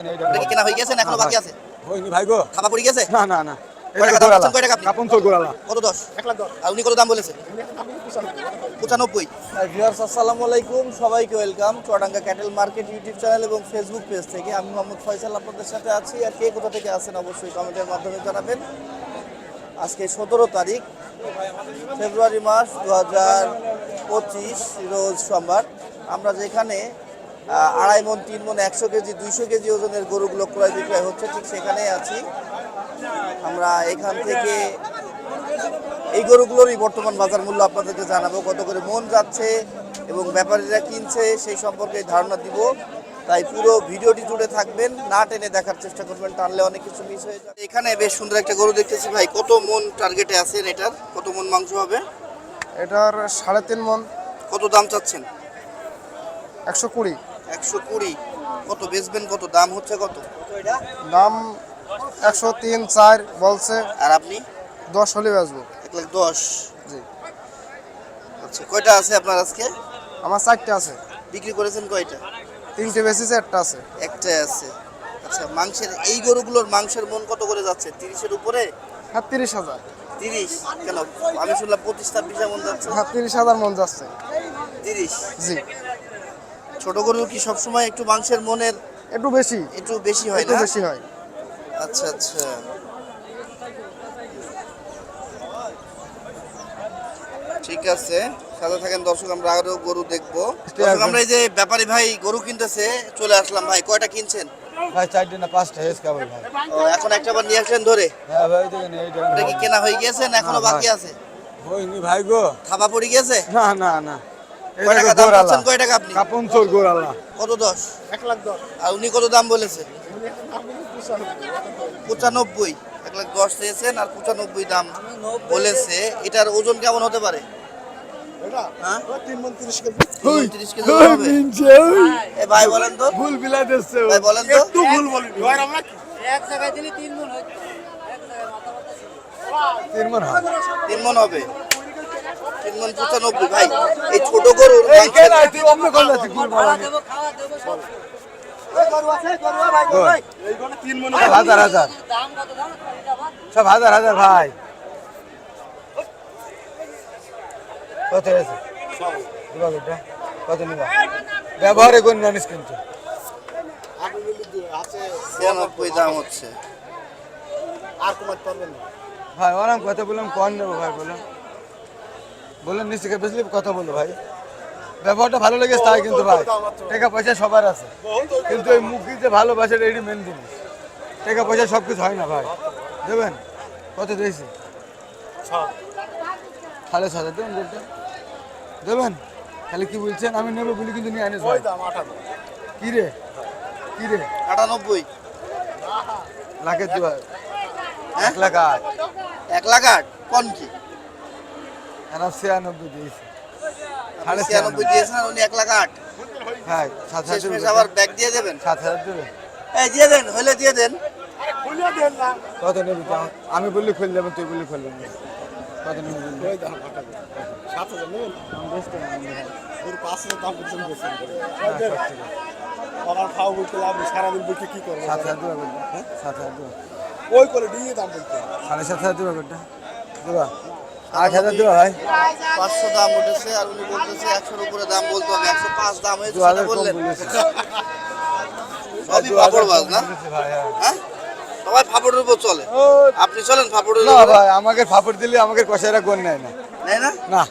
এটা কেনা হয়ে গেছে না এখনও বাকি আছে? হয়নি ভাই গো। পড়ে গেছে? না না না। কত দশ? আর উনি কত দাম বলেছে? পঁচানব্বই। ভিউয়ার্স আসসালামু আলাইকুম। সবাইকে welcome Chuadanga cattle market YouTube channel এবং ফেসবুক পেজ থেকে। আমি মোহাম্মদ ফয়সাল আপনাদের সাথে আছি। আর কে কোথা থেকে আছেন অবশ্যই কমেন্টের মাধ্যমে জানাবেন। আজকে সতেরো তারিখ ফেব্রুয়ারি মাস দু হাজার পঁচিশ রোজ সোমবার। আমরা যেখানে আড়াই মন তিন মন একশো কেজি দুইশো কেজি ওজনের গরুগুলো ক্রয় বিক্রয় হচ্ছে ঠিক সেখানেই আছি। আমরা এখান থেকে এই গরুগুলোরই বর্তমান বাজার মূল্য আপনাদেরকে জানাব কত করে মন যাচ্ছে এবং ব্যাপারীরা কিনছে সেই সম্পর্কে ধারণা দিব। তাই পুরো ভিডিওটি জুড়ে থাকবেন না টেনে দেখার চেষ্টা করবেন টানলে অনেক কিছু মিস হয়ে যাবে। এখানে বেশ সুন্দর একটা গরু দেখতেছি ভাই কত মন টার্গেটে আছেন এটার? কত মন মাংস হবে? এটার সাড়ে তিন মন কত দাম চাচ্ছেন? একশো কুড়ি। একশো কুড়ি। কত বেচবেন কত দাম হচ্ছে কত? দাম একশো তিন চার বলছে। আর আপনি? দশ হলে বেচবো। এক লাখ দশ। জি। আচ্ছা কয়টা আছে আপনার আজকে? আমার চারটে আছে। বিক্রি করেছেন কয়টা? তিনটে বেশিছে একটা আছে। একটাই আছে। আচ্ছা মাংসের এই গরুগুলোর মাংসের মন কত করে যাচ্ছে? তিরিশের উপরে? হ্যাঁ তিরিশ হাজার। তিরিশ? কেন? আমি শুনলাম পঁচিশ ছাব্বিশ এমন যাচ্ছে। হ্যাঁ তিরিশ হাজার মন যাচ্ছে। তিরিশ? জি। ছোট গরু কি সবসময় একটু মাংসের মনের একটু বেশি। একটু বেশি হয় একটু না? বেশি হয়। আচ্ছা আচ্ছা। ঠিক আছে। সাথে থাকেন দর্শক আমরা আরও গরু দেখব। আমরা এই যে ব্যাপারী ভাই গরু কিনতেছে চলে আসলাম ভাই। কয়টা কিনছেন? ভাই চারটে না পাঁচটা হেস খাবার ভাই। ও, এখন একটা বার নিয়ে আসলেন ধরে? হ্যাঁ ভাই দেখেন এইটা কি কেনা হয়ে গেছে না এখনও বাকি আছে? হয়নি ভাই গো। থাবা পড়ে গেছে না না না। কয় টাকা দাম পাচ্ছেন কয় টাকা আপনি? কাপন গোড়ালা কত দশ? এক লাখ দশ। আর উনি কত দাম বলেছে? পঁচানব্বই। এক লাখ দশ চেয়েছেন আর পঁচানব্বই দাম বলেছে। এটার ওজন কেমন হতে পারে? হ্যাঁ? তিরিশ কেজি। হবে? এ ভাই বলেন তো। ভুল বিলাই দিচ্ছে ভাই বলেন তো। একটু ভুল বলি। এক জায়গায় দিলে তিন মন হইতো এক জায়গায় মাথা ব্যথা ছিল। তিন মন হয় তিন মন হবে। তিন মন পঁচানব্বই ভাই। এই ছোট গরুর হাজার হাজার। দাম কত দাম এটা আমার সব হাজার হাজার ভাই। কত আছে বেটা কত নিবা? ব্যবহারে কোন জানিস কিন্তু। ছিয়ানব্বই দাম হচ্ছে। ভাই ওরাম কথা বললাম কন নেব ভাই বললাম বললাম নিশ্চিকে বেশলি কথা বলো ভাই। ব্যবহারটা ভালো লেগেছে তাই কিন্তু ভাই। টাকা পয়সা সবার আছে। কিন্তু এই মুখি যে ভালোবাসে এটি মেন জিনিস। টাকা পয়সা সব কিছু হয় না ভাই। দেবেন? কত দিয়েছি? সাড়ে ছ হাজার দেবেন বলতে? দেবেন? তাহলে কি বলছেন? আমি নেব বলি কিন্তু নিয়ে আনিস ভাই। কি রে? কি রে? আটানব্বই। লাখের দেওয়া হ্যাঁ? এক লাখ আট। এক লাখ আট? কন কি? ছিয়ানব্বই দিয়েছি সাড়ে ছিয়ানব্বই দিয়েছেন আর উনি এক লাখ আট হ্যাঁ সাত হাজার আবার ব্যাগ দিয়ে দেবেন সাত হাজার দেবেন এই দিয়ে দেন হলে দিয়ে দেন কত নেবি তাও? আমি বললি খুলে দেবেন তুই বললি খুলবেন না। কত নেবি বললি? আমি বেচতে না, আমি দেখাই। হ্যাঁ। সাত হাজার দেবা বললি? সাত হাজার দেবা। সাড়ে সাত হাজার দেবা? দেবা? আট হাজার দেবা ভাই পাঁচশো দাম উঠেছে আর উনি বলতেছে একশোর উপরে দাম বলতে হবে একশো পাঁচ দাম হয়েছে সেটা বললেন। সবই হাজার বাজ না? হ্যাঁ। হ্যাঁ? সবাই ফাপড়ের উপর চলে। আপনি চলেন ফাপড়ের না ভাই আমাকে ফাপড় দিলে আমাকে কষাইরা কোন নেয় না। তাই না? না।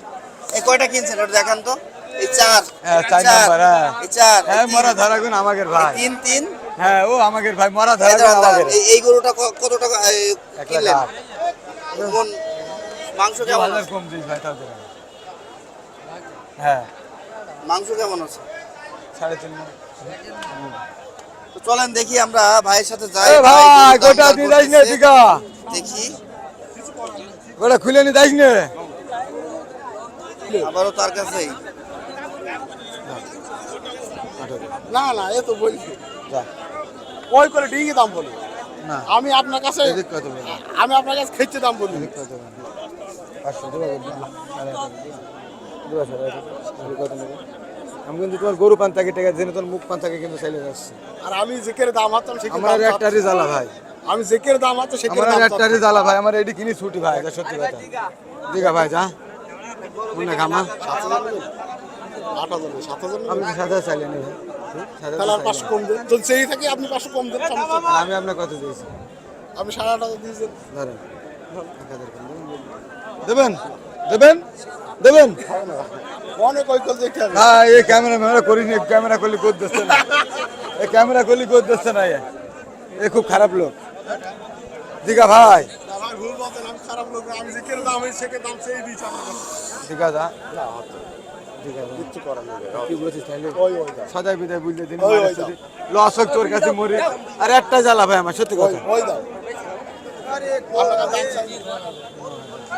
এই কয়টা কিনছেন ওটা দেখান তো। এই চার। হ্যাঁ, চার নাম্বার, হ্যাঁ। এই চার। হ্যাঁ মরা ধরা গুণ আমাকে ভাই। তিন তিন। হ্যাঁ ও আমাকে ভাই মরা ধরা গুণ আমাকে এই- গরুটা কত টাকা কিনলেন? মাংস কেমন আছে? কম দিস ভাই তাও হ্যাঁ। মাংস কেমন আছে? সাড়ে তিন তো চলেন দেখি আমরা ভাইয়ের সাথে যাই ভাই গোটা দিয়ে না দিকা দেখি। গোটা খুলে নি যাইস না। আবারও তার কাছেই। না না এ তো বলছি। যা। ওই করে ডিঙ্গি দাম বলি। না। আমি আপনার কাছে আমি আপনার কাছে খেচ্ছে দাম বলি। পাঁচশো আমি কিন্তু তোমার গরু পান থাকে টেকা দিনে তোর মুখ পান থাকে কিন্তু চাইলে যাচ্ছে। আর আমি যেকের দাম হাতাম আমার জ্বালা ভাই। আমি যেকের দাম হাতে সেকের আমার দাম একটারই জ্বালা ভাই আমার এটি কিনি ছুটি ভাই এটা সত্যি কথা। দিঘা ভাই যা। মনে? আট হাজার সাত হাজার আমি চাইলে তাহলে আর পাঁচশো কম দেন। যদি সেই থাকি আপনি পাঁচশো কম দেন আমি আপনার কত দিয়েছি। আপনি সাড়ে আট হাজার দিয়েছেন ধরেন। এক হাজার কম দেবেন? দেবেন? দেবেন? অনেক দেখতে হ্যাঁ এই ক্যামেরা ম্যামেরা করিনি ক্যামেরা করলে কোদ দিচ্ছে না। এই ক্যামেরা করলে কোদ দিচ্ছে না এ। এ খুব খারাপ লোক। দিঘা ভাই। সদাই বিদায় বুঝলে দিন ওই, ওই দাও। লস হোক তোর কাছে মরে। আর একটা জ্বালা ভাই আমার সত্যি কথা।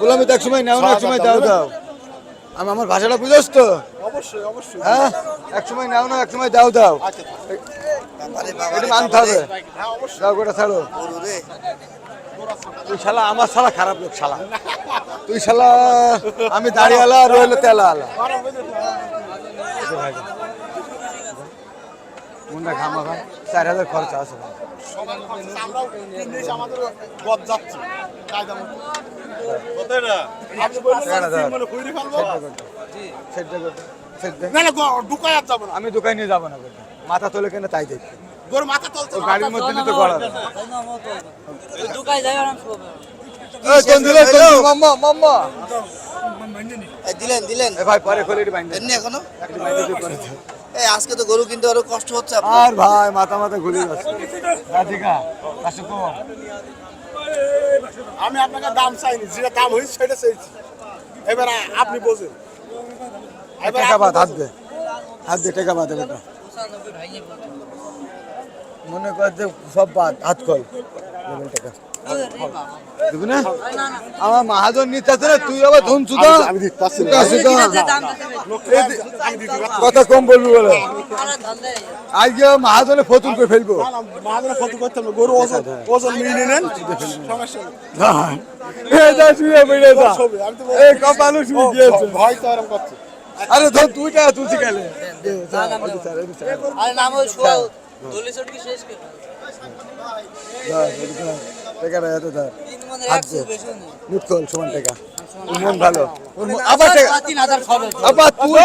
বললাম তো এক সময় নেও না এক সময় দাও। দাও আমি আমার ভাষাটা বুঝোস তো? অবশ্যই অবশ্যই। হ্যাঁ? এক সময় নেও না এক সময় দাও দাও। আচ্ছা বাবারে এটি মানতে হবে। হ্যাঁ দাও গোটা ছাড়ো। তুই শালা আমার শালা খারাপ লোক শালা। তুই শালা আমি দাঁড়িয়ে আর রইল তেলা আলা। কোনটা খামা ভাই চার হাজার খরচা আছে। ভাই আমি দোকানে নিয়ে যাব না মাথা তোলে কেন? তাই দেখতে গরু মাথা তলতে গাড়ির মধ্যে নিতে গড়া। ঢুকাই যায় আরাম এই মাম্মা মাম্মা। দিলেন দিলেন। ভাই পরে খোলে দেননি এখনও? পরে। এই আজকে তো গরু কিনতে আরও কষ্ট হচ্ছে আর ভাই মাথা মাথা ঘুরে যাচ্ছে। কো আমি আপনাকে দাম চাইনি যেটা দাম হয়েছে সেটা চাইছি। এবার আপনি বোঝেন টাকা বাদ হাত দে। হাত দে টাকা বাদ বেটা মনে কর যে সব বাদ হাত কল টাকা। দিবি না? আমার মাহাজন নিতে আছে না তুই আবার ধন চুদা আমি- দিতে। কথা কম বলবি বলে। আজকে মাহাজনে ফতুল করে ফেলব। না, না, মাহাজনের করতে হবে গরু ওজন ওজন মিলিয়ে নেন। সমস্যা এ শুয়ে বেড়ে যা। ছবি, আমি তো এই কপালে শুয়ে গিয়েছে। ভয় তো এরকম করছে। আরে ধর তুই টাকা তুই শিখালে আরে নাম ওই শোয়া দলি চটকি শেষ করে টাকাটা এত ধর তিন মনে হাত একশো দে। বেশি নেই মুট কল সমান টাকা। মন ভালো। আবার আবার তুই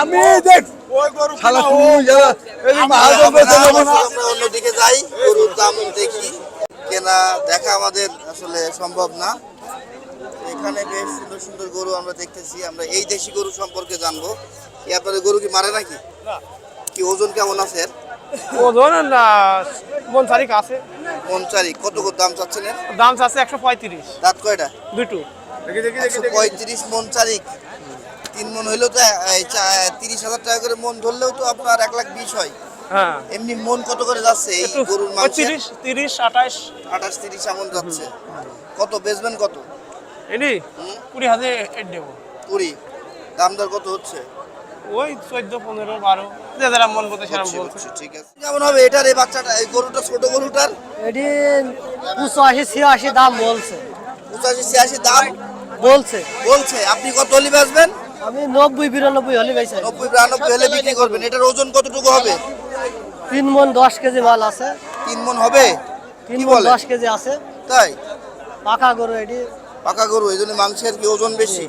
আমি দেখ ওই গরু শালা তুই যারা এই মাহাজন বেচে না। অন্যদিকে যাই গরুর দাম দেখি। কেনা দেখা আমাদের আসলে সম্ভব না। এখানে বেশ সুন্দর সুন্দর গরু আমরা দেখতেছি। আমরা এই দেশি গরু সম্পর্কে জানব। কি আপনাদের গরু কি মারে নাকি? কি ওজন কেমন আছে? ওজন না মন আছে। কত কত দাম চাচ্ছেন? দাম আছে একশো পঁয়ত্রিশ। দাঁত কয়টা? দুটো। একশো পঁয়ত্রিশ মন চারিক তিন মন হইলেও তো তিরিশ হাজার টাকা করে মন ধরলেও তো আপনার এক লাখ বিশ হয়। হ্যাঁ। এমনি মন কত করে যাচ্ছে এই একটু গরুর মাংসের? পঁয়ত্রিশ তিরিশ আঠাশ। আঠাশ তিরিশ এমন যাচ্ছে। কত বেচবেন কত? কুড়ি হাজার দেবো। কুড়ি। দাম দর কত হচ্ছে? ওই চোদ্দ পনেরো বারো যে যারা মন মতো সেরকম বলছে। ঠিক আছে। কেমন হবে এটার এই বাচ্চাটা এই গরুটা ছোট গরুটার? এটি পঁচাশি ছিয়াশি দাম বলছে। পঁচাশি ছিয়াশি দাম? বলছে। বলছে আপনি কত হলি বেচবেন? আমি নব্বই বিরানব্বই হলে বেছে নব্বই বিরানব্বই হলে বিক্রি করবেন। এটার ওজন কতটুকু হবে? তিন মন দশ কেজি মাল আছে। তিন মন হবে? তিন কি মন বলে? দশ কেজি আছে। তাই? পাকা গরু এটি। পাকা গরু এই জন্য মাংসের কি ওজন বেশি?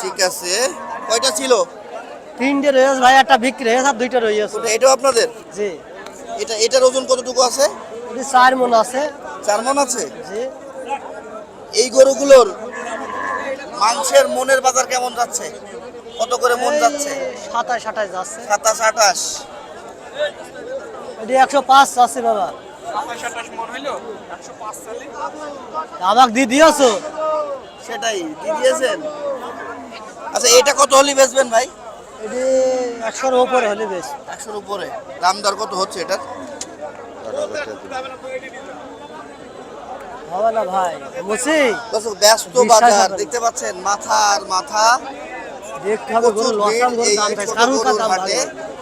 ঠিক আছে। কয়টা ছিল? তিনটে রয়েছে ভাই একটা বিক্রি হয়েছে আর দুইটা রয়েছে ওটা এটাও আপনাদের? জি। এটা এটার ওজন কতটুকু আছে? এটি চার মন আছে। চার মন আছে? জি। এই গরুগুলোর মাংসের মনের বাজার কেমন যাচ্ছে? কত করে মন যাচ্ছে? সাতাশ আঠাশ যাচ্ছে। সাতাশ আঠাশ। এটি একশো পাঁচ আছে বাবা। আমাকে দিয়ে দিয়েছ? সেটাই দিয়ে দিয়েছেন? আচ্ছা এটা কত হলে বেচবেন ভাই? এটি একশোর উপরে হলে বেশ একশোর উপরে। দাম দর কত হচ্ছে এটার? হবে না ভাই বুঝছি দর্শক ব্যস্ত বাজার দেখতে পাচ্ছেন মাথার মাথা। দেখতে হবে গরু গরু দাম হাটে। ভালো।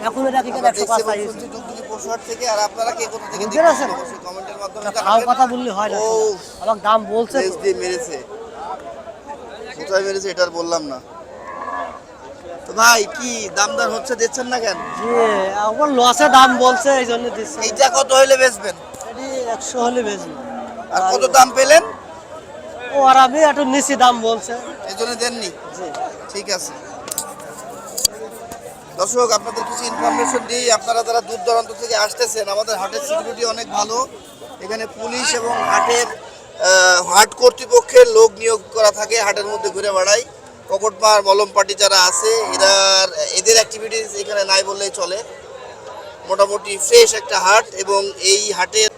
এখন এটা কি থেকে আর আপনারা কে কোথা থেকে দেখছেন? অবশ্যই কমেন্টের মাধ্যমে খাওয়ার কথা বললে হয় না আমার দাম বলছে মেরেছে। কোথায় মেরেছে এটা বললাম না। তো ভাই কি দামদার হচ্ছে দিচ্ছেন না কেন? আমার লসে দাম বলছে এই জন্য দিচ্ছে। এইটা কত হইলে বেচবেন? এটি একশো হলে বেশি আর কত দাম পেলেন? ও আর আমি একটু নিচি দাম বলছে। এই জন্য দেননি? ঠিক আছে। দর্শক আপনাদের কিছু ইনফরমেশন দিই। আপনারা যারা দূর দূরান্ত থেকে আসতেছেন আমাদের হাটের সিকিউরিটি অনেক ভালো। এখানে পুলিশ এবং হাটের হাট কর্তৃপক্ষের লোক নিয়োগ করা থাকে হাটের মধ্যে ঘুরে বেড়ায়। পকটমার মলম পার্টি যারা আছে এরা এদের অ্যাক্টিভিটিস এখানে নাই বললেই চলে। মোটামুটি ফ্রেশ একটা হাট এবং এই হাটের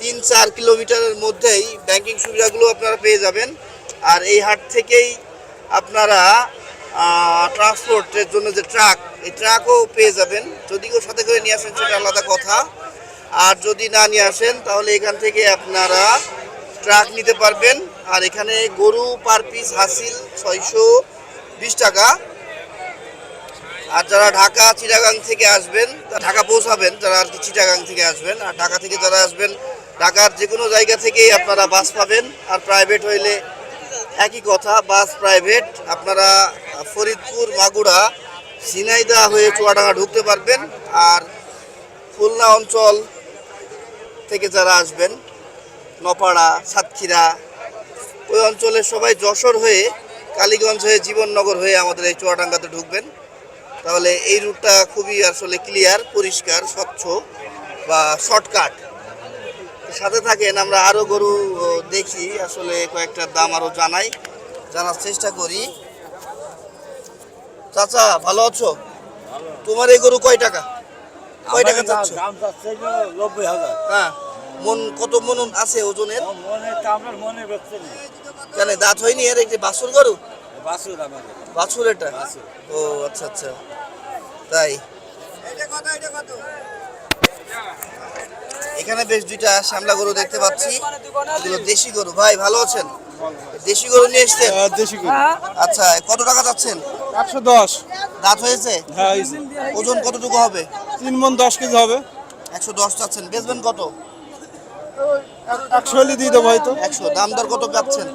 তিন চার কিলোমিটারের মধ্যেই ব্যাংকিং সুবিধাগুলো আপনারা পেয়ে যাবেন। আর এই হাট থেকেই আপনারা ট্রান্সপোর্টের জন্য যে ট্রাক এই ট্রাকও পেয়ে যাবেন। যদি কেউ সাথে করে নিয়ে আসেন সেটা আলাদা কথা। আর যদি না নিয়ে আসেন, তাহলে এখান থেকে আপনারা ট্রাক নিতে পারবেন। আর এখানে গরু পার পিস হাসিল ছয়শো বিশ টাকা। আর যারা ঢাকা, চিটাগাং থেকে আসবেন, ঢাকা পৌঁছাবেন, যারা আর কি চিটাগাং থেকে আসবেন, আর ঢাকা থেকে যারা আসবেন, ঢাকার যে কোনো জায়গা থেকেই আপনারা বাস পাবেন। আর প্রাইভেট হইলে একই কথা, বাস প্রাইভেট আপনারা ফরিদপুর, মাগুরা সিনাইদা হয়ে চুয়াডাঙ্গা ঢুকতে পারবেন। আর খুলনা অঞ্চল থেকে যারা আসবেন, নপাড়া, সাতক্ষীরা ওই অঞ্চলের সবাই যশোর হয়ে কালীগঞ্জ হয়ে জীবননগর হয়ে আমাদের এই চুয়াডাঙ্গাতে ঢুকবেন। তাহলে এই রুটটা খুবই আসলে ক্লিয়ার পরিষ্কার স্বচ্ছ বা শর্টকাট সাথে থাকেন আমরা আরও গরু দেখি আসলে কয়েকটার দাম আরও জানাই জানার চেষ্টা করি। চাচা ভালো আছো? তোমার এই গরু কয় টাকা? কয় টাকা চাচ্ছ? হ্যাঁ। মন কত মন আছে ওজনের? কেন দাঁত হয়নি? এর একটি বাছুর গরু? বাসুর বাছুর এটা? ও আচ্ছা আচ্ছা। তাই। এখানে বেশ দুইটা শ্যামলা গরু দেখতে পাচ্ছি। এগুলো দেশি গরু। ভাই ভালো আছেন? দেশি গরু নিয়ে এসছেন? দেশি গরু। আচ্ছা কত টাকা চাচ্ছেন একশো দশ। দাঁত হয়েছে? হ্যাঁ ওজন কতটুকু হবে? তিন মন দশ কেজি হবে। একশো দশ চাচ্ছেন বেচবেন কত? একশো হলে দিয়ে দেবো হয়তো। একশো। দাম দর কত পাচ্ছেন?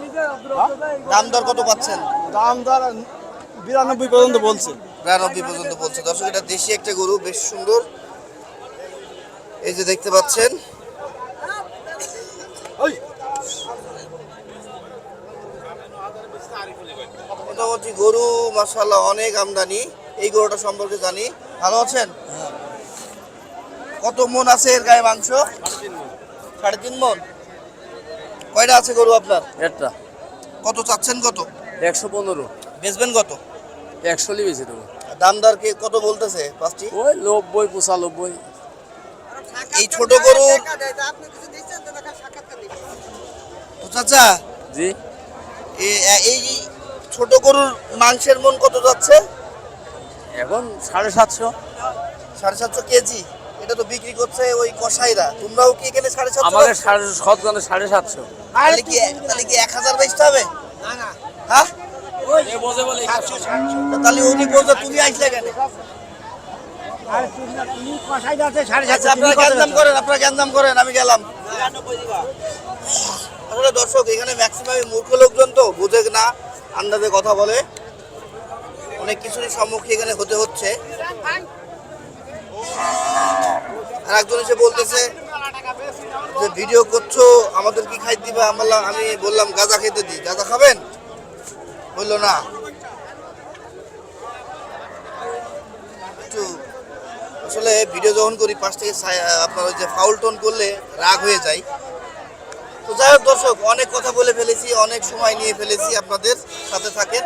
দাম দর কত পাচ্ছেন? দাম দর বিরানব্বই পর্যন্ত বলছে। বিরানব্বই পর্যন্ত বলছে। দর্শক এটা দেশি একটা গরু বেশ সুন্দর। এই যে দেখতে পাচ্ছেন। মোটামুটি গরু মাসাল্লাহ অনেক আমদানি। এই গরুটা সম্পর্কে জানি। ভালো আছেন? কত মন আছে এর গায়ে মাংস? সাড়ে তিন মন। কয়টা আছে গরু আপনার? একটা। কত চাচ্ছেন কত? একশো পনেরো। বেচবেন কত? একশো বেশি দেবো। দাম দর কে কত বলতেছে পাঁচটি? ওই নব্বই পঁচানব্বই। এই ছোট গরুর তো চাচা জি। এই ছোট গরুর মাংসের মন কত যাচ্ছে? এখন সাড়ে সাতশো। সাড়ে সাতশো কেজি। এটা তো বিক্রি করছে ওই কসাইরা। তোমরাও কি এখানে সাড়ে সাতশো আমাদের সাড়ে সৎগণে সাড়ে সাতশো। তাহলে কি তাহলে কি এক হাজার বেচতে হবে? হ্যাঁ? তাহলে উনি বলছে তুমি আসলে কেন? আচ্ছা আপনারা করেন আপনারা গ্যাঞ্জাম করেন আমি গেলাম। আসলে দর্শক এখানে ম্যাক্সিমাম মূর্খ লোকজন তো বুঝে না আন্দাজে কথা বলে। অনেক কিছুরই সম্মুখীন এখানে হতে হচ্ছে। আর একজন এসে বলতেছে যে, ভিডিও করছ, আমাদের কি খাই দিবা? আমরা আমি বললাম, গাঁজা খেতে দিই। গাঁজা খাবেন? বলল, না। আসলে ভিডিও যখন করি, পাশ থেকে আপনার ওই যে ফাউল টোন করলে রাগ হয়ে যায়। তো যাই হোক দর্শক, অনেক কথা বলে ফেলেছি, অনেক সময় নিয়ে ফেলেছি আপনাদের সাথে থাকেন।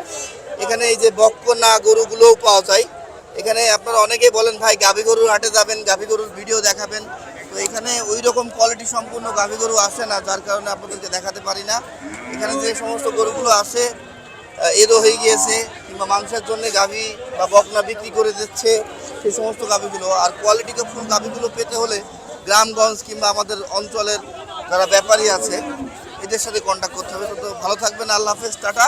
এখানে এই যে বক্ক না গরুগুলোও পাওয়া যায়। এখানে আপনারা অনেকেই বলেন, ভাই, গাভী গরুর হাটে যাবেন, গাভী গরুর ভিডিও দেখাবেন। তো এখানে ওই রকম কোয়ালিটি সম্পূর্ণ গাভী গরু আসে না, যার কারণে আপনাদেরকে দেখাতে পারি না। এখানে যে সমস্ত গরুগুলো আসে এরও হয়ে গিয়েছে, কিংবা মাংসের জন্য গাভী বা বকনা বিক্রি করে দিচ্ছে, সেই সমস্ত গাভীগুলো। আর কোয়ালিটি ফুল গাভীগুলো পেতে হলে গ্রামগঞ্জ কিংবা আমাদের অঞ্চলের যারা ব্যাপারী আছে, এদের সাথে কন্ট্যাক্ট করতে হবে। তো ভালো থাকবেন, আল্লাহ হাফেজ, টাটা।